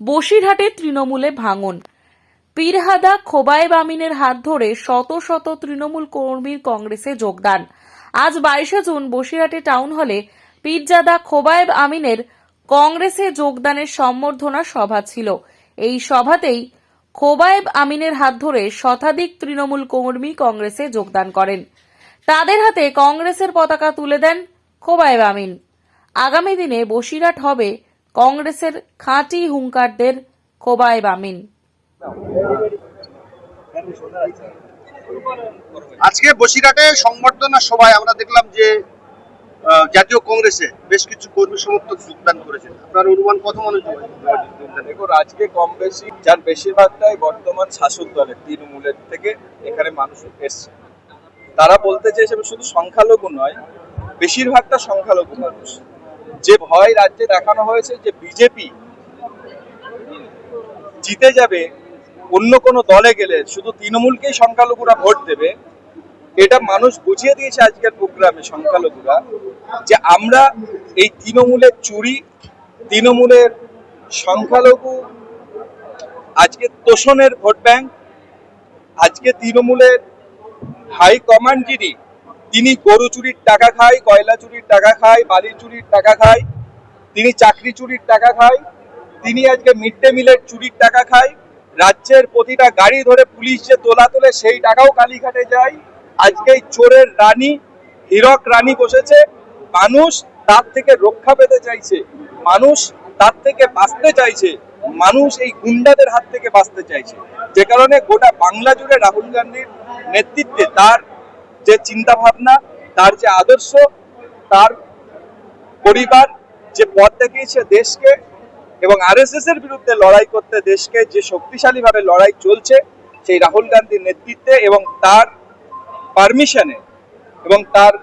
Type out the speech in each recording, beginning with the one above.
বসিরহাটে তৃণমূলে ভাঙন। পীরহাদা খোবায়েব আমিনের হাত ধরে শত শত তৃণমূল কর্মীর কংগ্রেসে যোগদান। আজ বাইশে জুন বসিরহাটে টাউন হলে পীরজাদা খোবায়েব আমিনের কংগ্রেসে যোগদানের সম্বর্ধনা সভা ছিল। এই সভাতেই খোবায়েব আমিনের হাত ধরে শতাধিক তৃণমূল কর্মী কংগ্রেসে যোগদান করেন। তাদের হাতে কংগ্রেসের পতাকা তুলে দেন খোবায়েব আমিন আগামী দিনে বসিরহাট হবে কংগ্রেসের খাঁটি হুঙ্কারদের খোবায়েব আমিন আজকে বসিরহাটে সংবর্ধনা সভায় আমরা দেখলাম যে জাতীয় কংগ্রেসে বেশ কিছু কর্মী সমর্থক যোগদান করেছেন। আপনার অনুমান কত মানুষ দেখুন আজকে কম বেশি যার বেশিরভাগটাই বর্তমান শাসক দলের তৃণমূলের থেকে এখানে মানুষ এসছে। তারা বলতে চাইছে শুধু সংখ্যালঘু নয় বেশিরভাগটা সংখ্যালঘু মানুষ। যে ভয় রাজ্যে দেখানো হয়েছে যে বিজেপি জিতে যাবে, অন্য কোনো দলে গেলে শুধু তৃণমূলকেই সংখ্যালঘুরা ভোট দেবে, এটা মানুষ বুঝিয়ে দিয়েছে আজকের প্রোগ্রামে সংখ্যালঘুরা, যে আমরা এই তৃণমূলের চুরি, তৃণমূলের সংখ্যালঘু, আজকে তোষণের ভোট ব্যাংক, আজকে তৃণমূলের হাই কমান্ড যিনি তিনি গরু চুরির টাকা খায়, কয়লা চুরির টাকা খায়, বালি চুরির টাকা খায়, তিনি চাকরি চুরির টাকা খায়, তিনি আজকে মিড ডে মিলের চুরির টাকা খায়, রাজ্যের প্রতিটা গাড়ি ধরে পুলিশ যে তোলা তোলে সেই টাকাও কালীঘাটে যায়। আজকে চোরের রানী, হীরক রানী বসেছে, মানুষ তার থেকে রক্ষা পেতে চাইছে, মানুষ তার থেকে বাঁচতে চাইছে, মানুষ এই গুন্ডাদের হাত থেকে বাঁচতে চাইছে। যে কারণে গোটা বাংলা জুড়ে রাহুল গান্ধীর নেতৃত্বে তার যে চিন্তা ভাবনা তার যে আদর্শ, তার পরিবার, যে পথ দেখিয়েছে দেশকে এবং আরএসএস এর বিরুদ্ধে লড়াই করতে দেশকে যে শক্তিশালী ভাবে লড়াই চলছে, সেই রাহুল গান্ধীর নেতৃত্বে এবং তার পারমিশনে এবং তার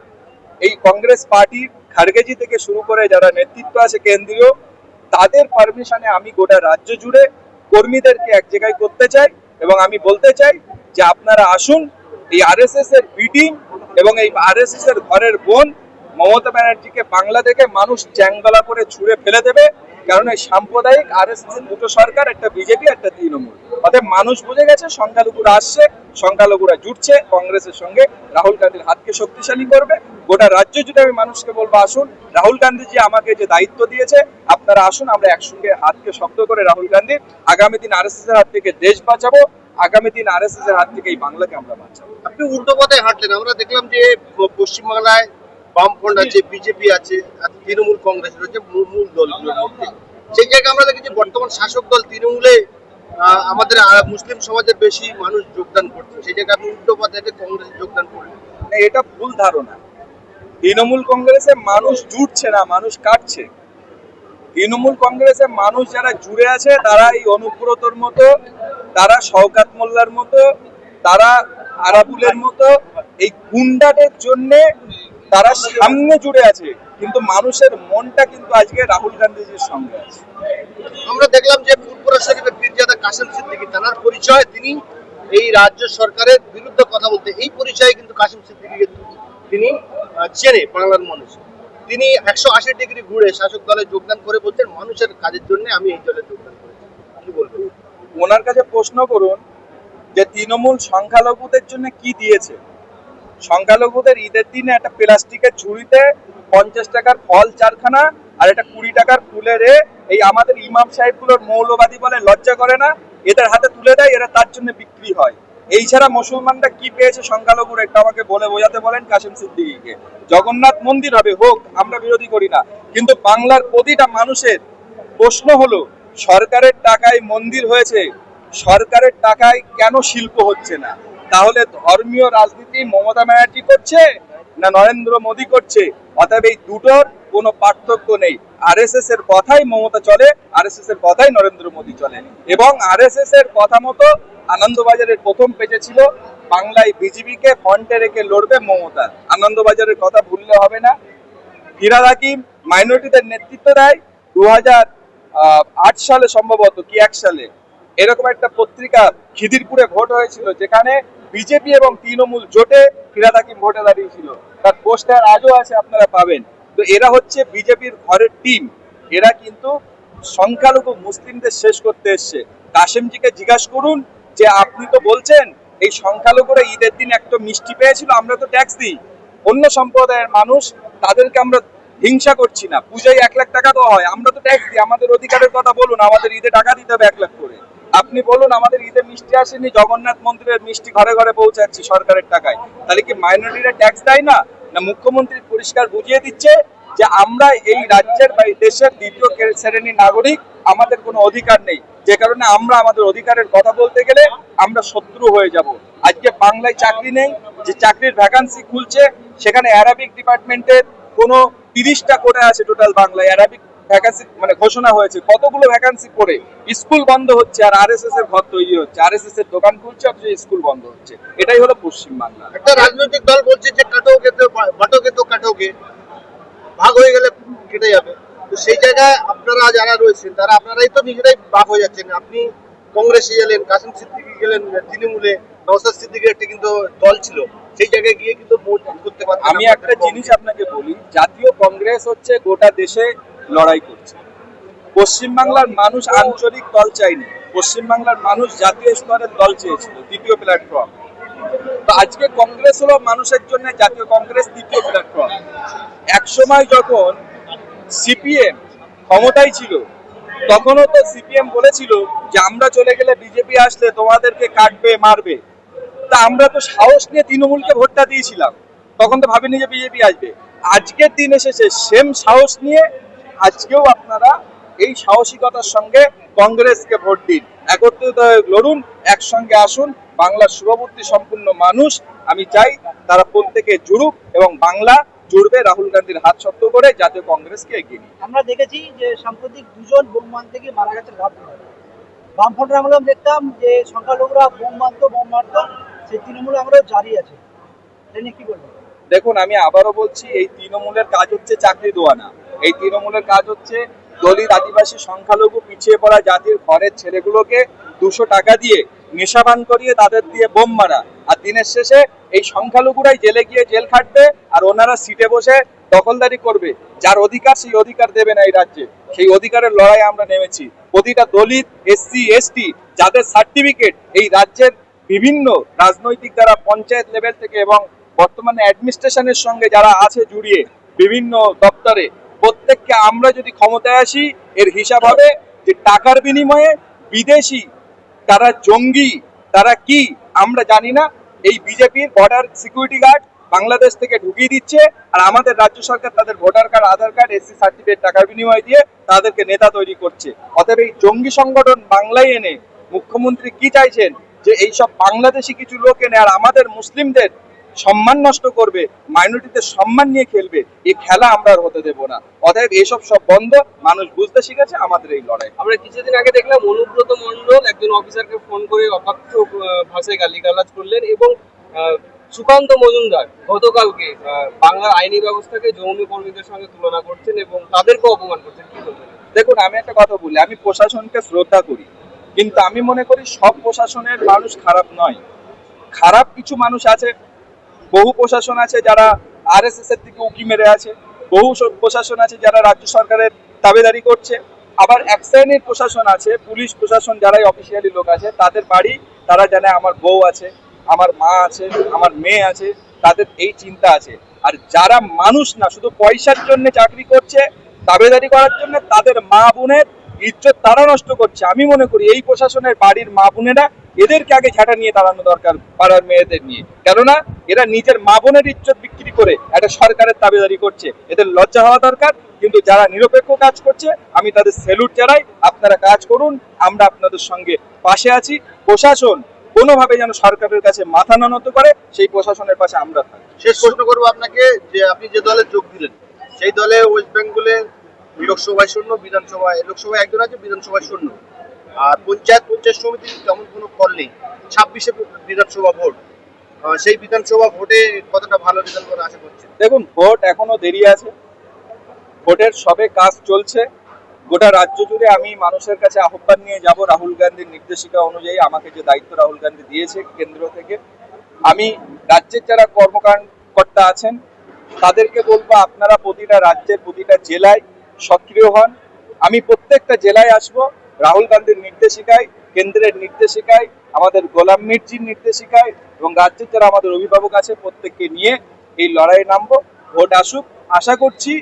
এই কংগ্রেস পার্টির খারগেজি থেকে শুরু করে যারা নেতৃত্ব আছে কেন্দ্রীয়, তাদের পারমিশনে আমি গোটা রাজ্য জুড়ে কর্মীদেরকে এক জায়গায় করতে চাই এবং আমি বলতে চাই যে আপনারা আসুন এই আরএসএস এর বিটিং এবং এই আরএসএস এর ঘরের বোন মমতা ব্যানার্জিকে বাংলা থেকে মানুষ চ্যাংগলা করে ছুঁড়ে ফেলে দেবে, কারণ এই সাম্প্রদায়িক আরএসএস এর দুটো সরকার, একটা বিজেপি একটা তৃণমূল। অতএব মানুষ বুঝে গেছে, সংখ্যালঘুরা আসছে, সংখ্যালঘুরা জুটছে, কংগ্রেসের সঙ্গে রাহুল গান্ধীর হাতকে শক্তিশালী করবে। গোটা রাজ্য জুড়ে আমি মানুষকে বলব, আসুন, রাহুল গান্ধীজি আমাকে যে দায়িত্ব দিয়েছে, আপনারা আসুন, আমরা একসঙ্গে হাতকে শক্ত করে রাহুল গান্ধীর আগামী দিন আর আরএসএস এর হাত থেকে দেশ বাঁচাবো। আগামী দিন আরএসএস এর হাত থেকে এই বাংলাকে আমরা বাঁচাবো। আপনি উল্টো পথে হাঁটলেন। আমরা দেখলাম যে পশ্চিমবাংলায় বামফ্রন্ট আছে বিজেপি আছে তৃণমূল কংগ্রেস রয়েছে মূল দলগুলোর মধ্যে। সেই জায়গায় আমরা দেখেছি বর্তমান শাসক দল তৃণমূলে আমাদের মুসলিম সমাজের বেশি মানুষ যোগদান করছে। সেই জায়গায় আপনি উল্টো পথে কংগ্রেসে যোগদান করলেন। এটা ভুল ধারণা। তৃণমূল কংগ্রেসে মানুষ জুটছে না মানুষ কাটছে। তৃণমূল কংগ্রেসে মানুষ যারা জুড়ে আছে তারা এই অনুব্রতর মতো তারা শওকাত মোল্লার মতো, তারা আরাবুলের মতো, এই গুন্ডাদের জন্য তারা সামনে জুড়ে আছে, কিন্তু মানুষের মনটা কিন্তু আজকে রাহুল গান্ধীজির সঙ্গে আছে। আমরা দেখলাম যে ফুরপুরা শরীফের পীরজাদা কাসেম সিদ্দিকী, তার পরিচয় তিনি এই রাজ্য সরকারের বিরুদ্ধে কথা বলতে, এই পরিচয়ে কিন্তু কাসেম সিদ্দিকীকে তিনি চেনে বাংলার মানুষ। তিনি একশো আশি ডিগ্রি ঘুরে শাসক দলে যোগদান করে বলছেন, মানুষের কাজের জন্য আমি এই দলে যোগদান করেছি কি বলবেন ওনার কাছে প্রশ্ন করুন যে তৃণমূল সংখ্যালঘুদের জন্য কি দিয়েছে? সংখ্যালঘুদের ঈদের দিনে একটা প্লাস্টিকের ঝুড়িতে পঞ্চাশ টাকার ফল চারখানা আর একটা কুড়ি টাকার ফুলের এ এই আমাদের ইমাম সাহেবগুলোর মৌলবাদী বলে লজ্জা করে না? এদের হাতে তুলে দেয়, এরা তার জন্য বিক্রি হয়। এই ছাড়া মুসলমানরা কি পেয়েছে সংখ্যালঘুর একটু আমাকে বলে বোঝাতে বলেন কাশিম সিদ্দিকীকে। জগন্নাথ মন্দির হবে, হোক, আমরা বিরোধী করি না। কিন্তু বাংলার প্রতিটা মানুষের প্রশ্ন হলো সরকারের টাকায় মন্দির হয়েছে, সরকারের টাকায় কেন শিল্প হচ্ছে না? তাহলে ধর্মীয় রাজনীতি মমতা ব্যানার্জি করছে না নরেন্দ্র মোদী করছে? অতএব এই দুটোর কোনো পার্থক্য নেই। আরএসএস এর কথাই মমতা চলে আরএসএস এর কথাই নরেন্দ্র মোদী চলে। এবং আরএসএস এর কথা মতো আনন্দবাজারের প্রথম পেজে ছিল, বাংলায় বিজেপিকে ফ্রন্টে রেখে লড়বে মমতা। আনন্দবাজারের কথা ভুললে হবে না। ফিরাদ হাকিম মাইনরিটিদের নেতৃত্ব দেয়। দু আট সালে সম্ভবত কি এক সালে, এরকম একটা পত্রিকা খিদিরপুরে ভোট হয়েছিল, যেখানে বিজেপি এবং তৃণমূল জোটে ফিরাদ হাকিম ভোটে দাঁড়িয়েছিল। তার পোস্টার আজও আছে, আপনারা পাবেন। তো এরা হচ্ছে বিজেপির ঘরের টিম এরা কিন্তু সংখ্যালঘু মুসলিমদের শেষ করতে এসছে। কাশেমজিকে জিজ্ঞাসা করুন যে, আপনি তো বলছেন এই সংখ্যালঘুরা ঈদের দিন একটা মিষ্টি পেয়েছিল, আমরা তো ট্যাক্স দিই। অন্য সম্প্রদায়ের মানুষ, তাদেরকে আমরা হিংসা করছি না। পূজায় এক লাখ টাকা দেওয়া হয়, আমরা তো ট্যাক্স দিই। আমাদের অধিকারের কথা বলুন, আমাদের ঈদে টাকা দিতে হবে এক লাখ করে। আপনি বলুন, আমাদের ঈদে মিষ্টি আসেনি, জগন্নাথ মন্দিরের মিষ্টি ঘরে ঘরে পৌঁছাচ্ছি সরকারের টাকায়। তাহলে কি মাইনরিটিরা ট্যাক্স দেয় না? না মুখ্যমন্ত্রী পরিষ্কার বুঝিয়ে দিচ্ছে যে আমরা এই রাজ্যের বা দেশের দ্বিতীয় শ্রেণির নাগরিক, আমাদের কোনো অধিকার নেই। যে কারণে আমরা আমাদের অধিকারের কথা বলতে গেলে আমরা শত্রু হয়ে যাব। আজকে বাংলায় চাকরি নেই, যে চাকরির ভ্যাকান্সি খুলছে, সেখানে অ্যারাবিক ডিপার্টমেন্টের কোনো তিরিশটা করে আছে টোটাল বাংলায়। অ্যারাবিক ভ্যাকান্সি মানে ঘোষণা হয়েছে। কতগুলো ভ্যাকান্সি করে? স্কুল বন্ধ হচ্ছে আর আরএসএস এর ঘর তৈরি হচ্ছে। আরএসএস এর দোকান খুলছে, অথচ স্কুল বন্ধ হচ্ছে। এটাই হলো পশ্চিম বাংলা একটা রাজনৈতিক দল বলছে যে কাটোকে তো বাটোকে তো কাটোকে ভাগ হয়ে গেলে কেটে যাবে। তো সেই জায়গায় আপনারা যারা রয়েছেন, তারা, আপনারাই তো নিজেরাই ভাগ হয়ে যাচ্ছেন। আপনি কংগ্রেসে গেলেন কাসিম সিদ্দিকি গেলেন তৃণমূলে নওসাদ সিদ্দিকের একটা কিন্তু দল ছিল। সেই জায়গায় গিয়ে কিন্তু করতে পারতেন আমি একটা জিনিস আপনাকে বলি জাতীয় কংগ্রেস হচ্ছে গোটা দেশে লড়াই করছে। পশ্চিমবাংলার মানুষ আঞ্চলিক দল চাইনি পশ্চিমবাংলার মানুষ জাতীয় স্তরের দল চেয়েছিল দ্বিতীয় প্ল্যাটফর্ম তো আজকে কংগ্রেস হলো মানুষের জন্য জাতীয় কংগ্রেস দ্বিতীয় প্ল্যাটফর্ম এক সময় যখন সিপিএম ক্ষমতায় ছিল তখনও তো সিপিএম বলেছিল যে আমরা চলে গেলে বিজেপি আসলে তোমাদেরকে কাটবে, মারবে। তা আমরা তো সাহস নিয়ে তৃণমূলকে ভোটটা দিয়েছিলাম। তখন তো ভাবিনি যে বিজেপি আসবে। আজকের দিন এসেছে সেম সাহস নিয়ে আজকেও আপনারা এই সাহসিকতার সঙ্গে কংগ্রেসকে ভোট দিন। একত্রিত হয়ে লড়ুন, একসঙ্গে আসুন। বাংলার শুভবুদ্ধি সম্পূর্ণ মানুষ, আমি চাই তারা প্রত্যেকে জুড়ুক এবং বাংলা জুড়বে রাহুল গান্ধীর হাত শক্ত করে জাতীয় কংগ্রেসকে এগিয়ে আমরা দেখেছি যে সাম্প্রতিক দুজন বোম থেকে মারা গেছে বামফ্রন্টের আমলেও দেখতাম যে সংখ্যালঘুরা বোম মারতো বোম মারতো, সেই তৃণমূল আমলেও জারি আছে। কি বলবেন? দেখুন, আমি আবারও বলছি, এই তৃণমূলের কাজ হচ্ছে চাকরি দেওয়া না। এই তৃণমূলের কাজ হচ্ছে দলিত আদিবাসী সংখ্যালঘু পিছিয়ে পড়া জাতির ঘরের ছেলেগুলোকে দুশো টাকা দিয়ে নেশাবান করিয়ে তাদের দিয়ে বোম মারা। আর দিনের শেষে এই সংখ্যালঘুরাই জেলে গিয়ে জেল খাটবে আর ওনারা সিটে বসে দখলদারি করবে। যার অধিকার, সেই অধিকার দেবে না এই রাজ্যে। সেই অধিকারের লড়াই আমরা নেমেছি। প্রতিটা দলিত, এসসি, এসটি, যাদের সার্টিফিকেট এই রাজ্যের বিভিন্ন রাজনৈতিক দ্বারা পঞ্চায়েত লেভেল থেকে এবং বর্তমানে অ্যাডমিনিস্ট্রেশনের সঙ্গে যারা আছে জুড়িয়ে বিভিন্ন দপ্তরে, প্রত্যেককে আমরা যদি ক্ষমতায় আসি, এর হিসাব হবে যে টাকার বিনিময়ে বিদেশি তারা জঙ্গি, তারা কি, আমরা জানি না। এই বিজেপির বর্ডার সিকিউরিটি গার্ড বাংলাদেশ থেকে ঢুকিয়ে দিচ্ছে আর আমাদের রাজ্য সরকার তাদের voter card Aadhaar card SC certificate টাকার বিনিময়ে দিয়ে তাদেরকে নেতা তৈরি করছে। অতএব এই জঙ্গি সংগঠন বাংলায় এনে মুখ্যমন্ত্রী কি চাইছেন? যে এইসব বাংলাদেশি কিছু লোক এনে আর আমাদের মুসলিমদের সম্মান নষ্ট করবে মাইনরিটিদের সম্মান নিয়ে খেলবে এই খেলা আমরা আর হতে দেবো না। অতএব এসব সব বন্ধ মানুষ বুঝতে শিখেছে আমাদের এই লড়াই। আমরা কিছুদিন আগে দেখলাম অনুব্রত মন্ডল একজন অফিসারকে ফোন করে আহ, ভাষায় গালিগালাজ করলেন এবং সুকান্ত মজুমদার গতকালকে বাংলার আইনি ব্যবস্থাকে যৌন কর্মীদের সঙ্গে তুলনা করছেন এবং তাদেরকে অপমান করছেন। কি দেখুন, আমি একটা কথা বলি, আমি প্রশাসনকে শ্রদ্ধা করি, কিন্তু আমি মনে করি সব প্রশাসনের মানুষ খারাপ নয়। খারাপ কিছু মানুষ আছে, বহু প্রশাসন আছে যারা আরএসএস এর দিকে উকি মেরে আছে, বহু প্রশাসন আছে যারা রাজ্য সরকারের দাবেদারি করছে। আবার এক শ্রেণির প্রশাসন আছে, পুলিশ প্রশাসন যারাই অফিসিয়ালি লোক আছে, তাদের বাড়ি তারা জানে আমার বউ আছে আমার মা আছে, আমার মেয়ে আছে, তাদের এই চিন্তা আছে। আর যারা মানুষ না, শুধু পয়সার জন্য চাকরি করছে দাবেদারি করার জন্য তাদের মা বোনের ইজ্জত তারা নষ্ট করছে। আমি মনে করি এই প্রশাসনের বাড়ির মা বোনেরা এদেরকে আগে ঝাঁটা নিয়ে দাঁড়ানো দরকার পাড়ার মেয়েদের নিয়ে। কেননা এরা নিজের মা বোনের ইজ্জত বিক্রি করে একটা সরকারের দাবিদারি করছে। এদের লজ্জা হওয়া দরকার, কিন্তু যারা নিরপেক্ষ কাজ করছে, আমি তাদের সেলুট জানাই। আপনারা কাজ করুন, আমরা আপনাদের সঙ্গে পাশে আছি। প্রশাসন কোনোভাবে যেন সরকারের কাছে মাথা নত করে সেই প্রশাসনের পাশে আমরা থাকি। শেষ প্রশ্ন করব আপনাকে যে আপনি যে দলে যোগ দিলেন সেই দলে ওয়েস্ট বেঙ্গলে লোকসভায় শূন্য বিধানসভায় লোকসভায় একজন আছে বিধানসভায় শূন্য। আর পঞ্চায়েত পঞ্চায়েত সমিতি তেমন কোনো ফল নেই। ছাব্বিশে বিধানসভা ভোট। সেই বিধানসভা ভোটে কতটা ভালো রেজাল্ট করে আশা করছেন? দেখুন ভোট এখনও দেরি আছে। ভোটের সবে কাজ চলছে। গোটা রাজ্য জুড়ে আমি মানুষের কাছে আহ্বান নিয়ে যাব রাহুল গান্ধীর নির্দেশিকা অনুযায়ী, আমাকে যে দায়িত্ব রাহুল গান্ধী দিয়েছে কেন্দ্র থেকে। আমি রাজ্যের যারা কর্মকর্তা আছেন, তাদেরকে বলব আপনারা প্রতিটা রাজ্যের প্রতিটা জেলায় সক্রিয় হন। আমি প্রত্যেকটা জেলায় আসব রাহুল গান্ধীর নির্দেশিকায়, কেন্দ্রের নির্দেশিকায়, আমাদের গোলাম মির্জির নির্দেশিকায় এবং রাজ্যের যারা আমাদের অভিভাবক আছে প্রত্যেককে নিয়ে এই লড়াইয়ে নামবো। ভোট আসুক। আশা করছি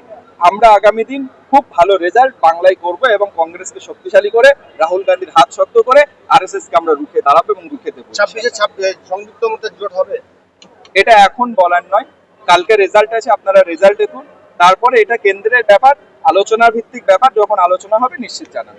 আমরা আগামী দিন খুব ভালো রেজাল্ট বাংলায় করব এবং কংগ্রেসকে শক্তিশালী করে রাহুল গান্ধীর হাত শক্ত করে আরএসএস কে আমরা রুখে দাঁড়াবো এবং রুখে দেবো ছাব্বিশে ছাব্বিশ সংযুক্ত মধ্যে জোট হবে? এটা এখন বলার নয়। কালকে রেজাল্ট আছে আপনারা রেজাল্ট দেখুন। তারপরে এটা কেন্দ্রের ব্যাপার আলোচনার ভিত্তিক ব্যাপার যখন আলোচনা হবে নিশ্চিত জানাব।